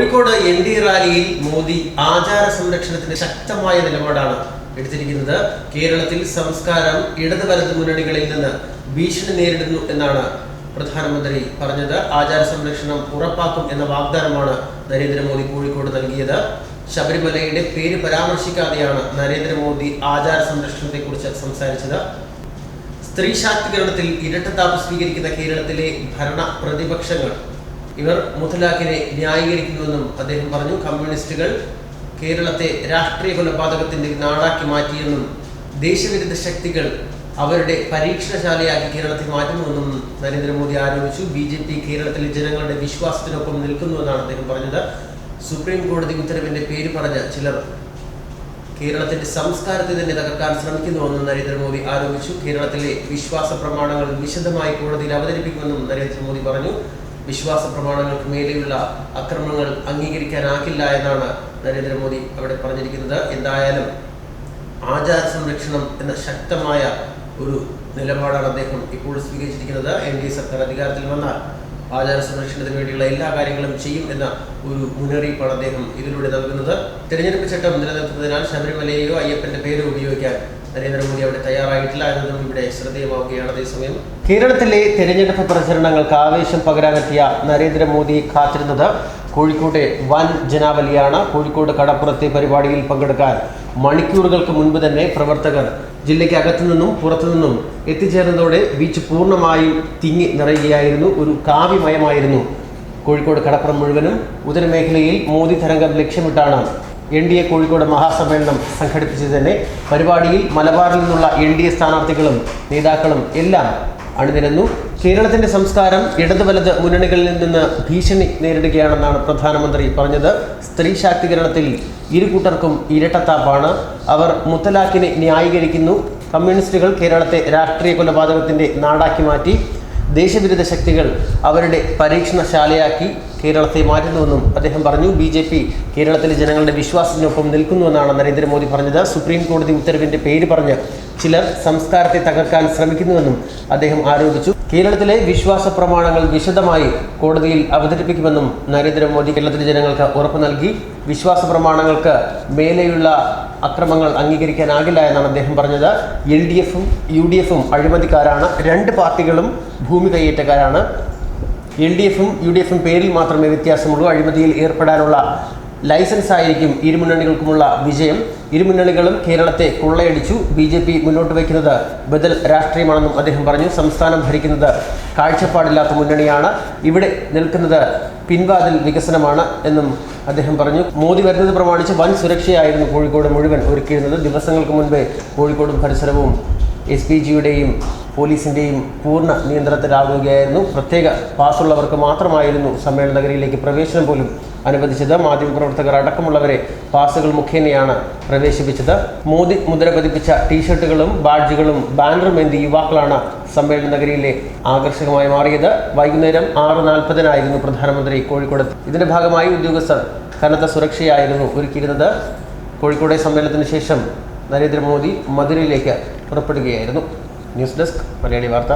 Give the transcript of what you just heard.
Kozhikode N D റാലിയിൽ മോദി ആചാര സംരക്ഷണത്തിന് ശക്തമായ നിലപാടാണ് എടുത്തിരിക്കുന്നത്. കേരളത്തിൽ സംസ്കാരം ഇടത് വലത് മുന്നണികളിൽ നിന്ന് ഭീഷണി നേരിടുന്നു എന്നാണ് പ്രധാനമന്ത്രി പറഞ്ഞത്. ആചാര സംരക്ഷണം ഉറപ്പാക്കും എന്ന വാഗ്ദാനമാണ് നരേന്ദ്രമോദി കോഴിക്കോട് നൽകിയത്. ശബരിമലയുടെ പേര് പരാമർശിക്കാതെയാണ് നരേന്ദ്രമോദി ആചാര സംരക്ഷണത്തെക്കുറിച്ച് സംസാരിച്ചത്. സ്ത്രീ ശാക്തീകരണത്തിൽ ഇരട്ടത്താപ്പ് സ്വീകരിക്കുന്ന കേരളത്തിലെ ഭരണ പ്രതിപക്ഷങ്ങൾ ഇവർ മുത്തലാഖിനെ ന്യായീകരിക്കുന്നുവെന്നും അദ്ദേഹം പറഞ്ഞു. കമ്മ്യൂണിസ്റ്റുകൾ കേരളത്തെ രാഷ്ട്രീയ കൊലപാതകത്തിന്റെ നാടാക്കി മാറ്റിയെന്നും ദേശവിരുദ്ധ ശക്തികൾ അവരുടെ പരീക്ഷണശാലയാക്കി കേരളത്തെ മാറ്റുന്നുവെന്നും നരേന്ദ്രമോദി ആരോപിച്ചു. ബി ജെ പി കേരളത്തിലെ ജനങ്ങളുടെ വിശ്വാസത്തിനൊപ്പം നിൽക്കുന്നുവെന്നാണ് അദ്ദേഹം പറഞ്ഞത്. സുപ്രീം കോടതി ഉത്തരവിന്റെ പേര് പറഞ്ഞ ചിലർ കേരളത്തിന്റെ സംസ്കാരത്തെ തന്നെ തകർക്കാൻ ശ്രമിക്കുന്നുവെന്നും നരേന്ദ്രമോദി ആരോപിച്ചു. കേരളത്തിലെ വിശ്വാസ പ്രമാണങ്ങൾ വിശദമായി കോടതിയിൽ അവതരിപ്പിക്കുമെന്നും നരേന്ദ്രമോദി പറഞ്ഞു. വിശ്വാസ പ്രമാണങ്ങൾക്ക് മേലെയുള്ള അക്രമങ്ങൾ അംഗീകരിക്കാനാകില്ല എന്നാണ് നരേന്ദ്രമോദി അവിടെ പറഞ്ഞിരിക്കുന്നത്. എന്തായാലും ആചാര സംരക്ഷണം എന്ന ശക്തമായ ഒരു നിലപാടാണ് അദ്ദേഹം ഇപ്പോൾ സ്വീകരിച്ചിരിക്കുന്നത്. എൻ ഡി സർക്കാർ അധികാരത്തിൽ വന്നാൽ ആചാര സംരക്ഷണത്തിന് വേണ്ടിയുള്ള എല്ലാ കാര്യങ്ങളും ചെയ്യും എന്ന ഒരു മുന്നറിയിപ്പാണ് അദ്ദേഹം ഇതിലൂടെ നൽകുന്നത്. തിരഞ്ഞെടുപ്പ് ചട്ടം നിലനിർത്തുന്നതിനാൽ ശബരിമലയെയോ അയ്യപ്പന്റെ പേരോ ഉപയോഗിക്കാൻ നരേന്ദ്രമോദി അവിടെ തയ്യാറായിട്ടില്ല എന്നതും ഇവിടെ ശ്രദ്ധേയമാവുകയാണ്. അതേസമയം കേരളത്തിലെ തെരഞ്ഞെടുപ്പ് പ്രചരണങ്ങൾക്ക് ആവേശം പകരാനെത്തിയ നരേന്ദ്രമോദി കാത്തിരുന്നത് കോഴിക്കോട്ടെ വൻ ജനാവലിയാണ്. കോഴിക്കോട് കടപ്പുറത്തെ പരിപാടിയിൽ പങ്കെടുക്കാൻ മണിക്കൂറുകൾക്ക് മുൻപ് തന്നെ പ്രവർത്തകർ ജില്ലയ്ക്ക് അകത്തു നിന്നും പുറത്തു നിന്നും എത്തിച്ചേർന്നതോടെ ബീച്ച് പൂർണമായും തിങ്ങി നിറയുകയായിരുന്നു. ഒരു കാവ്യമയമായിരുന്നു. കോഴിക്കോട് കടപ്പുറം മുഴുവനും ഉദരമേഖലയിൽ മോദി തരംഗം ലക്ഷ്യമിട്ടാണ് എൻ ഡി എ കോഴിക്കോട് മഹാസമ്മേളനം സംഘടിപ്പിച്ചത് തന്നെ. പരിപാടിയിൽ മലബാറിൽ നിന്നുള്ള എൻ ഡി എ സ്ഥാനാർത്ഥികളും നേതാക്കളും എല്ലാം അണിനിരന്നു. കേരളത്തിന്റെ സംസ്കാരം ഇടതു വലത് മുന്നണികളിൽ നിന്ന് ഭീഷണി നേരിടുകയാണെന്നാണ് പ്രധാനമന്ത്രി പറഞ്ഞത്. സ്ത്രീ ശാക്തീകരണത്തിൽ ഇരു കൂട്ടർക്കും ഇരട്ടത്താപ്പാണ്. അവർ മുത്തലാഖിനെ ന്യായീകരിക്കുന്നു. കമ്മ്യൂണിസ്റ്റുകൾ കേരളത്തെ രാഷ്ട്രീയ കൊലപാതകത്തിന്റെ നാടാക്കി മാറ്റി. ദേശവിരുദ്ധ ശക്തികൾ അവരുടെ പരീക്ഷണശാലയാക്കി. കേരളത്തെ മാറ്റുന്നുവെന്നും അദ്ദേഹം പറഞ്ഞു. ബി ജെ പി കേരളത്തിലെ ജനങ്ങളുടെ വിശ്വാസത്തിനൊപ്പം നിൽക്കുന്നുവെന്നാണ് നരേന്ദ്രമോദി പറഞ്ഞത്. സുപ്രീം കോടതി ഉത്തരവിന്റെ പേര് പറഞ്ഞ് ചിലർ സംസ്കാരത്തെ തകർക്കാൻ ശ്രമിക്കുന്നുവെന്നും അദ്ദേഹം ആരോപിച്ചു. കേരളത്തിലെ വിശ്വാസ പ്രമാണങ്ങൾ വിശദമായി കോടതിയിൽ അവതരിപ്പിക്കുമെന്നും നരേന്ദ്രമോദി കേരളത്തിലെ ജനങ്ങൾക്ക് ഉറപ്പു നൽകി. വിശ്വാസ പ്രമാണങ്ങൾക്ക് മേലെയുള്ള അക്രമങ്ങൾ അംഗീകരിക്കാനാകില്ല എന്നാണ് അദ്ദേഹം പറഞ്ഞത്. എൽ ഡി എഫും യു ഡി എഫും അഴിമതിക്കാരാണ്. രണ്ട് പാർട്ടികളും ഭൂമി കൈയേറ്റക്കാരാണ് എൽ ഡി എഫും യു ഡി എഫും പേരിൽ മാത്രമേ വ്യത്യാസമുള്ളൂ. അഴിമതിയിൽ ഏർപ്പെടാനുള്ള ലൈസൻസ് ആയിരിക്കും ഇരുമുന്നണികൾക്കുമുള്ള വിജയം. ഇരുമുന്നണികളും കേരളത്തെ കൊള്ളയടിച്ചു. ബി ജെ പി മുന്നോട്ട് വയ്ക്കുന്നത് ബദൽ രാഷ്ട്രീയമാണെന്നും അദ്ദേഹം പറഞ്ഞു. സംസ്ഥാനം ഭരിക്കുന്നത് കാഴ്ചപ്പാടില്ലാത്ത മുന്നണിയാണ്. ഇവിടെ നിൽക്കുന്നത് പിൻവാതിൽ വികസനമാണ് എന്നും അദ്ദേഹം പറഞ്ഞു. മോദി വരുന്നത് പ്രമാണിച്ച് വൻ സുരക്ഷയായിരുന്നു കോഴിക്കോട് മുഴുവൻ ഒരുക്കിയിരുന്നത്. ദിവസങ്ങൾക്ക് മുൻപേ കോഴിക്കോടും പരിസരവും എസ് പി ജിയുടെയും പോലീസിന്റെയും പൂർണ നിയന്ത്രണത്തിലാവുകയായിരുന്നു പ്രത്യേക പാസ്സുള്ളവർക്ക് മാത്രമായിരുന്നു സമ്മേളന നഗരിയിലേക്ക് പ്രവേശനം പോലും അനുവദിച്ചത്. മാധ്യമപ്രവർത്തകർ അടക്കമുള്ളവരെ പാസുകൾ മുഖേനയാണ് പ്രവേശിപ്പിച്ചത്. മോദി മുദ്ര പതിപ്പിച്ച ടീഷർട്ടുകളും ബാഡ്ജുകളും ബാനറും എന്തി യുവാക്കളാണ് സമ്മേളന നഗരിയിലെ ആകർഷകമായി മാറിയത്? വൈകുന്നേരം ആറ് നാൽപ്പതിനായിരുന്നു പ്രധാനമന്ത്രി കോഴിക്കോട്. ഇതിന്റെ ഭാഗമായി ഉദ്യോഗസ്ഥർ കനത്ത സുരക്ഷയായിരുന്നു ഒരുക്കിയിരുന്നത്. കോഴിക്കോട് സമ്മേളനത്തിന് ശേഷം നരേന്ദ്രമോദി മധുരയിലേക്ക് പുറപ്പെടുകയായിരുന്നു ന്യൂസ് ഡെസ്ക് മലയാളി വാർത്ത.